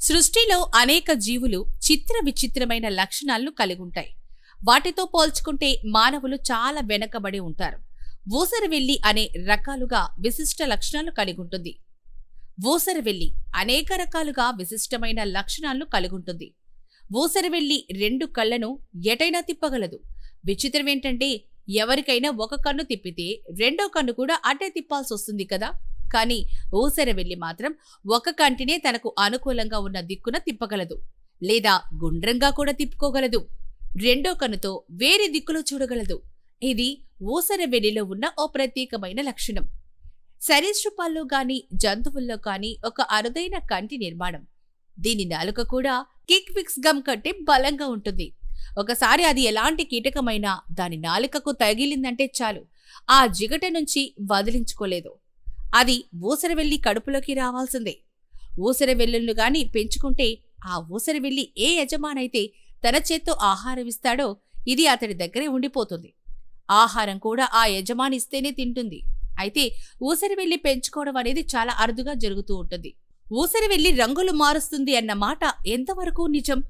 సృష్టిలో అనేక జీవులు చిత్ర విచిత్రమైన లక్షణాలను కలిగి ఉంటాయి వాటితో పోల్చుకుంటే మానవులు చాలా వెనకబడి ఉంటారు. ఊసరవెల్లి అనే రకాలుగా విశిష్ట లక్షణాలు కలిగి ఉంటుంది ఊసరవెల్లి అనేక రకాలుగా విశిష్టమైన లక్షణాలను కలిగి ఉంటుంది ఊసరవెల్లి రెండు కళ్ళను ఎటైనా తిప్పగలదు. విచిత్రం ఏంటంటే ఎవరికైనా ఒక కన్ను తిప్పితే రెండో కన్ను కూడా అటే తిప్పాల్సి వస్తుంది కదా. కానీ ఊసర వెళ్ళి మాత్రం ఒక కంటినే తనకు అనుకూలంగా ఉన్న దిక్కున తిప్పగలదు. లేదా గుండ్రంగా కూడా తిప్పుకోగలదు. రెండో కన్నుతో వేరే దిక్కులో చూడగలదు. ఇది ఊసర వెలిలో ఉన్న ఓ ప్రత్యేకమైన లక్షణం. సరీసృపాల్లో గాని జంతువుల్లో కానీ ఒక అరుదైన కంటి నిర్మాణం. దీని నాలుక కూడా కిక్ విక్స్ గమ్ కంటే బలంగా ఉంటుంది. ఒకసారి అది ఎలాంటి కీటకమైనా దాని నాలుకకు తగిలిందంటే చాలు. ఆ జిగట నుంచి వదిలించుకోలేదు. అది ఊసరవెల్లి కడుపులోకి రావాల్సిందే. ఊసరవెల్లులను గాని పెంచుకుంటే ఆ ఊసరవెల్లి ఏ యజమానైతే తన చేత్తో ఆహారం ఇస్తాడో ఇది అతడి దగ్గరే ఉండిపోతుంది. ఆహారం కూడా ఆ యజమాని ఇస్తేనే తింటుంది. అయితే ఊసరవెల్లి పెంచుకోవడం అనేది చాలా అరుదుగా జరుగుతూ ఉంటుంది. ఊసరవెల్లి రంగులు మారుస్తుంది అన్న మాట ఎంతవరకు నిజం?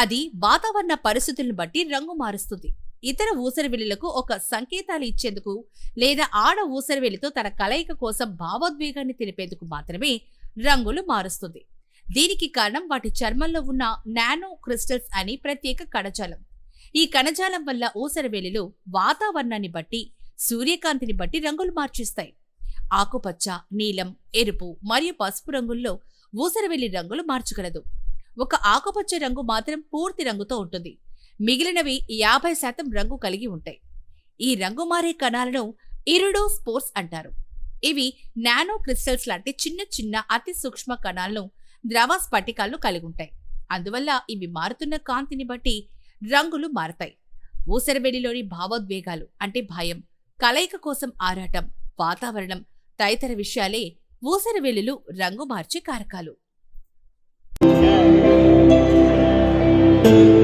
అది వాతావరణ పరిస్థితులను బట్టి రంగు మారుస్తుంది. ఇతర ఊసరవెల్లులకు ఒక సంకేతాలు ఇచ్చేందుకు లేదా ఆడ ఊసరవెల్లితో తన కలయిక కోసం భావోద్వేగాన్ని తెలిపేందుకు మాత్రమే రంగులు మారుస్తుంది. దీనికి కారణం వాటి చర్మంలో ఉన్న నానో క్రిస్టల్స్ అని ప్రత్యేక కణజాలం. ఈ కణజాలం వల్ల ఊసరవేలిలు వాతావరణాన్ని బట్టి సూర్యకాంతిని బట్టి రంగులు మార్చిస్తాయి. ఆకుపచ్చ నీలం ఎరుపు మరియు పసుపు రంగుల్లో ఊసరవెల్లి రంగులు మార్చగలదు. ఒక ఆకుపచ్చ రంగు మాత్రం పూర్తి రంగుతో ఉంటుంది. మిగిలినవి యాభై శాతం రంగు కలిగి ఉంటాయి. ఈ రంగు మారే కణాలను ఇరుడో స్పోర్స్ అంటారు. ఇవి నానో క్రిస్టల్స్ లాంటి చిన్న చిన్న అతి సూక్ష్మ కణాలను ద్రవ స్ఫటికాలను కలిగి ఉంటాయి. అందువల్ల ఇవి మారుతున్న కాంతిని బట్టి రంగులు మారతాయి. ఊసరవెల్లిలోని భావోద్వేగాలు అంటే భయం కలయిక కోసం ఆరాటం వాతావరణం తదితర విషయాలే ఊసరవెల్లులు రంగు మార్చే కారకాలు. thank you.